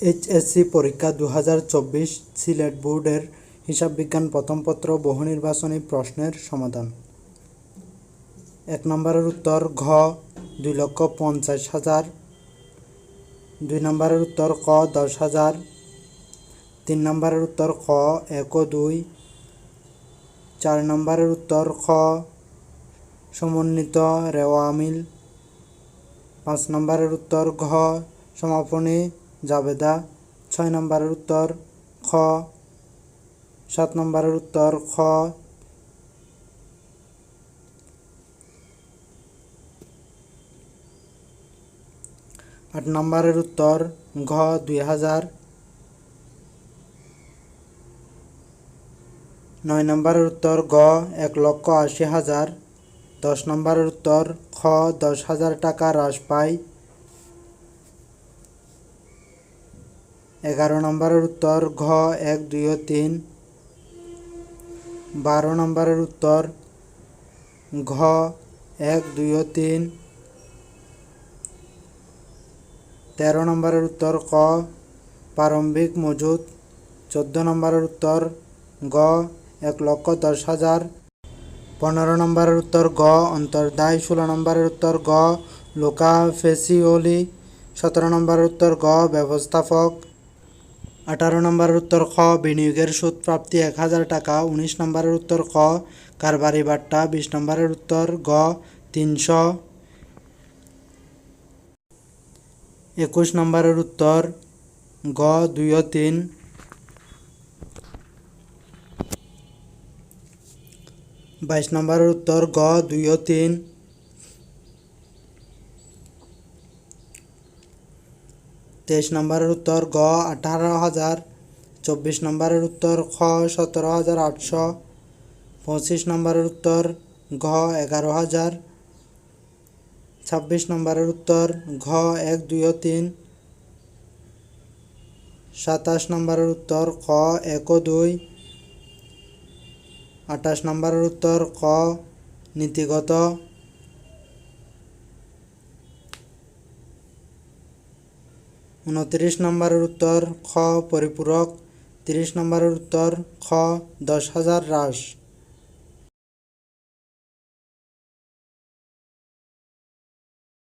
HSC পরীক্ষা দু হাজার চব্বিশ সিলেট বোর্ডের হিসাব বিজ্ঞান প্রথম পত্র বহু নির্বাচনী প্রশ্নের সমাধান। এক নম্বরের উত্তর ঘ, দুই লক্ষ পঞ্চাশ হাজার। দুই নম্বরের উত্তর ক, দশ হাজার। তিন নম্বরের উত্তর ক এক দুই। চার নম্বরের উত্তর খ, সমন্বিত রেওয়া মিল। পাঁচ নম্বরের উত্তর ঘ, সমাপনী জাবেদা ছয় নম্বরের উত্তর খ। সাত নম্বরের উত্তর খ। আট নম্বরের উত্তর ঘ, দুই হাজার। নয় নম্বরের উত্তর গ, এক লক্ষ আশি হাজার। দশ নম্বরের উত্তর খ, দশ হাজার টাকা হ্রাস পায়। এগারো নম্বরের উত্তর ঘ, এক, দুই ও তিন। বারো নম্বরের উত্তর ঘ, এক, দুই ও তিন। তেরো নম্বরের উত্তর ক, প্রারম্ভিক মজুদ। চোদ্দ নম্বরের উত্তর গ, এক লক্ষ দশ হাজার। পনেরো নম্বরের উত্তর গ অন্তর্দায় ষোলো নম্বরের উত্তর গ লোকা ফেসিওলি সতেরো নম্বরের উত্তর গ, ব্যবস্থাপক। আঠারো নম্বরের উত্তর খ, বিনিয়োগের সুদ প্রাপ্তি এক হাজার টাকা, উনিশ নম্বরের উত্তর ক কারবারি বাট্টা, বিশ নম্বরের উত্তর গ, তিনশো। একুশ নম্বরের উত্তর গ, দুই ও তিন। বাইশ নম্বরের উত্তর গ, দুই ও তিন। তেইশ নম্বরের উত্তর গ, আঠারো হাজার, চব্বিশ নম্বরের উত্তর খ, সতেরো হাজার আটশো, পঁচিশ নম্বরের উত্তর ঘ এগারো হাজার, ছাব্বিশ নম্বরের উত্তর ঘ, এক, দুই ও তিন, সাতাশ নম্বরের উত্তর ক এক দুই, আঠাশ নম্বরের উত্তর ক, নীতিগত উনত্রিশ নম্বরের উত্তর খ পরিপূরক। তিরিশ নম্বরের উত্তর খ দশ হাজার হ্রাস